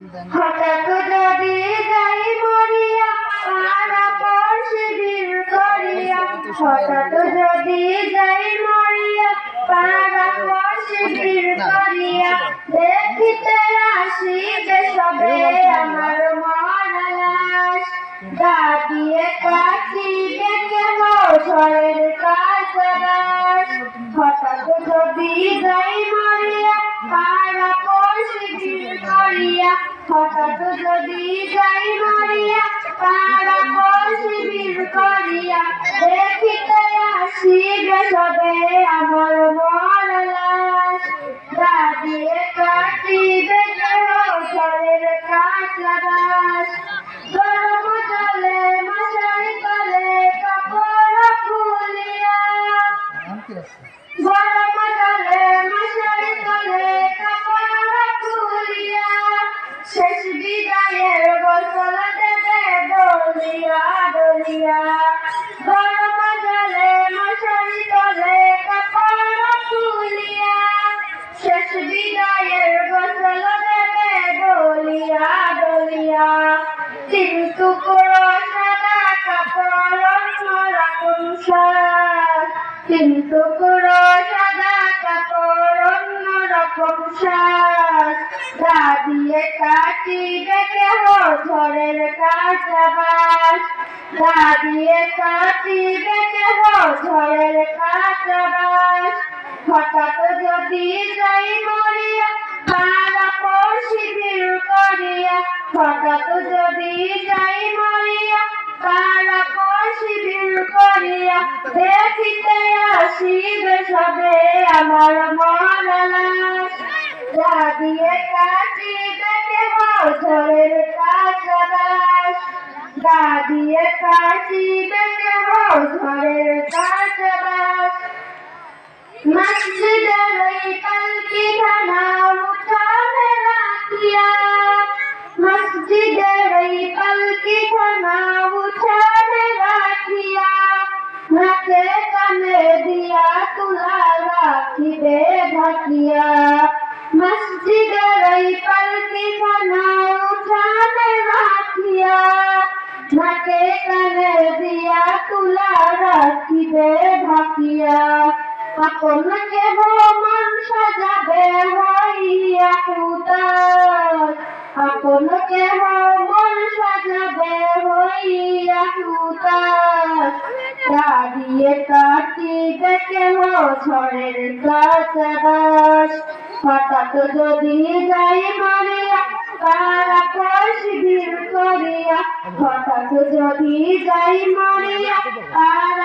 হঠাৎ যদি যাই করিয়া হঠাৎ যদি যাই মরিয়া পাড়া পড়শি বীর করিয়া দেখিতে আসিবে সবে আমার মহারাজ কাজরাজ হঠাৎ যদি করিয়া হঠাৎ যদি যাই মরিয়া পাড়া পড়শি বীর করিয়া দেখিতে আসিবে সবে আমার মহারাজ দাদিয়ে কাটিবে কেন ঝড়ের কাজরাজ গরম জলে মশারি তলে কাপড় খুলিয়া দলিয়া গরম জলে মশারি তলে কাপড় খুলিয়া শেষ সাদা কাপড় সাদা কাপড় অন্যরকম সাজ দাদিয়ে কাটিবে দাদিয়ে কাটিবে কেহ ঝড়ের কাঁচাবাস। হঠাৎ যদি যাই মরিয়া পাড়া পড়শি ভিড় করিয়া। হঠাৎ যদি যাই মরিয়া পাড়া পড়শি ভিড় করিয়া। দেখিতে আসিবে সবে আমার মহারাজ দাদিয়ে কাটিবে কেহ ঝড়ের কাঁচাবাস দাদিয়ে কাটিবে কেহ ঘরের কাজবাস মসজিদের ওই পালকি খানা উঠাবে রাখিয়া। মসজিদের ওই পালকি খানা উঠানে তুলা রাখিবে ঢাকিয়া আপন কেহ মন সাজাবে হইয়া উদার আপন কেহ মন সাজাবে হইয়া উদার দাঁড়িয়ে কাটিবে কেহ ঝড়ের কাছাবাস হঠাৎ যদি যাই মারিয়া, তারা শিবির হঠাৎ যদি যাই মরিয়া আর